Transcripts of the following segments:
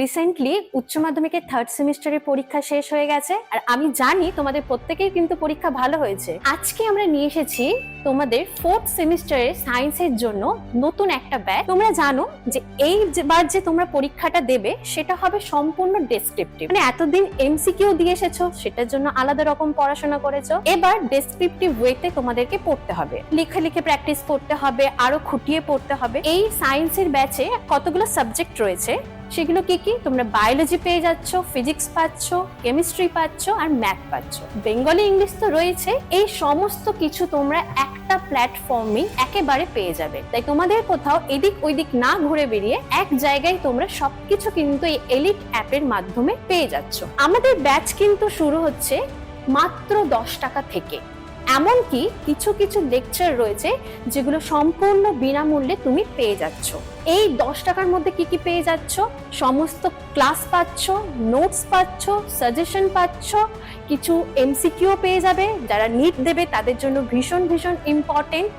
Recently উচ্চ মাধ্যমিকের third সেমিস্টারের পরীক্ষা শেষ হয়ে গেছে, আর আমি জানি তোমাদের প্রত্যেকের কিন্তু পরীক্ষা ভালো হয়েছে। আজকে আমরা নিয়ে এসেছি তোমাদের ফোর্থ সেমিস্টারের সায়েন্সের জন্য নতুন একটা ব্যাচ তোমরা জানো যে এই বার যে তোমরা পরীক্ষাটা দেবে, সেটা হবে সম্পূর্ণ ডেসক্রিপটিভ মানে এতদিন এমসিকিউ দিয়ে এসেছ, সেটার জন্য আলাদা রকম পড়াশোনা করেছ। এবার ডেসক্রিপটিভ ওয়েতে তোমাদেরকে পড়তে হবে। লিখে লিখে প্র্যাকটিস করতে হবে, আরও খুঁটিয়ে পড়তে হবে। এই সায়েন্সের ব্যাচে কতগুলো সাবজেক্ট রয়েছে সেগুলো কি কি? তোমরা বায়োলজি পেয়ে যাচ্ছ ফিজিক্স পাচ্ছ কেমিস্ট্রি পাচ্ছ আর ম্যাথ পাচ্ছ। বেঙ্গলি ইংলিশ তো রয়েছে। এই সমস্ত কিছু তোমরা একটা প্ল্যাটফর্মে একেবারে পেয়ে যাবে। তাই তোমাদের কোথাও এদিক ওইদিক না ঘুরে বেরিয়ে এক জায়গায় তোমরা সবকিছু কিন্তু এই এলিট অ্যাপের মাধ্যমে পেয়ে যাচ্ছ। আমাদের ব্যাচ কিন্তু শুরু হচ্ছে মাত্র দশ টাকা থেকে। এমনকি কিছু কিছু লেকচার রয়েছে যেগুলো সম্পূর্ণ বিনামূল্যে তুমি পেয়ে যাচ্ছ। এই দশ টাকার মধ্যে কি কি পেয়ে যাচ্ছ? সমস্ত ক্লাস পাচ্ছ নোটস পাচ্ছ সাজেশন পাচ্ছ, কিছু এমসিকিউ পেয়ে যাবে। যারা নিট দেবে, তাদের জন্য ভীষণ ভীষণ ইম্পর্টেন্ট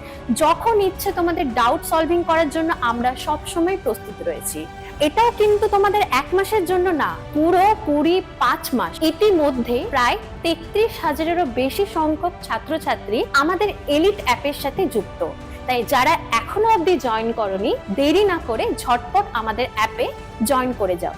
যখন ইচ্ছে তোমাদের ডাউট সলভিং করার জন্য আমরা সব সময় প্রস্তুত রয়েছি। এটাও কিন্তু তোমাদের এক মাসের জন্য না, পুরো কুড়ি, পাঁচ মাস। ইতিমধ্যে প্রায় তেত্রিশ হাজারেরও বেশি সংখ্যক ছাত্রছাত্রী আমাদের এলিট অ্যাপের সাথে যুক্ত। তাই যারা এখনও অবধি জয়েন করনি, দেরি না করে ঝটপট আমাদের অ্যাপে জয়েন করে যাও।